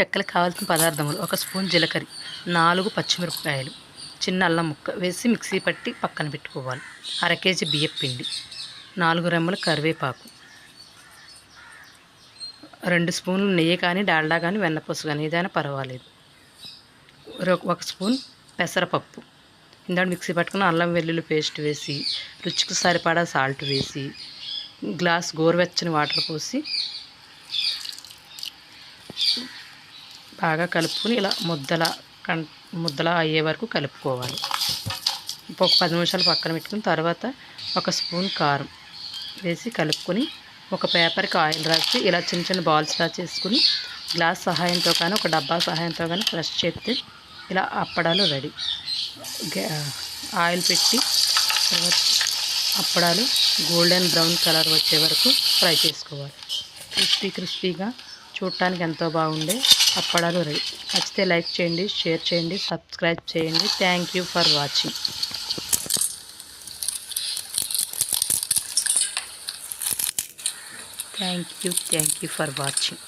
చెక్కలకు కావాల్సిన పదార్థములు ఒక స్పూన్ జీలకర్ర నాలుగు పచ్చిమిరపకాయలు చిన్న అల్లం ముక్క వేసి మిక్సీ పట్టి పక్కన పెట్టుకోవాలి. అర కేజీ బియ్యం పిండి నాలుగు రెమ్మల కరివేపాకు రెండు స్పూన్లు నెయ్యి కానీ డాల్డా కానీ వెన్నపూస కానీ ఏదైనా పర్వాలేదు. ఒక- ఒక స్పూన్ పెసరపప్పు. ఇందాక మిక్సీ పట్టుకున్న అల్లం వెల్లుల్లి పేస్ట్ వేసి రుచికి సరిపడా సాల్ట్ వేసి గ్లాస్ గోరువెచ్చని వాటర్ పోసి బాగా కలుపుకొని ఇలా ముద్దల కం ముద్దలా అయ్యే వరకు కలుపుకోవాలి. ఒక పది నిమిషాలు పక్కన పెట్టుకుని తర్వాత ఒక స్పూన్ కారం వేసి కలుపుకొని ఒక పేపర్కి ఆయిల్ రాసి ఇలా చిన్న చిన్న బాల్స్ లా చేసుకుని గ్లాస్ సహాయంతో కానీ ఒక డబ్బా సహాయంతో కానీ ఫ్రెష్ చేస్తే ఇలా అప్పడాలు రెడీ. ఆయిల్ పెట్టి తర్వాత అప్పడాలు గోల్డెన్ బ్రౌన్ కలర్ వచ్చే వరకు ఫ్రై చేసుకోవాలి. క్రిస్పీ క్రిస్పీగా చూడటానికి ఎంతో బాగుండే అప్పడాలు రెడీ. నచ్చితే లైక్ చేయండి షేర్ చేయండి సబ్స్క్రైబ్ చేయండి. Thank you for watching thank you thank you for watching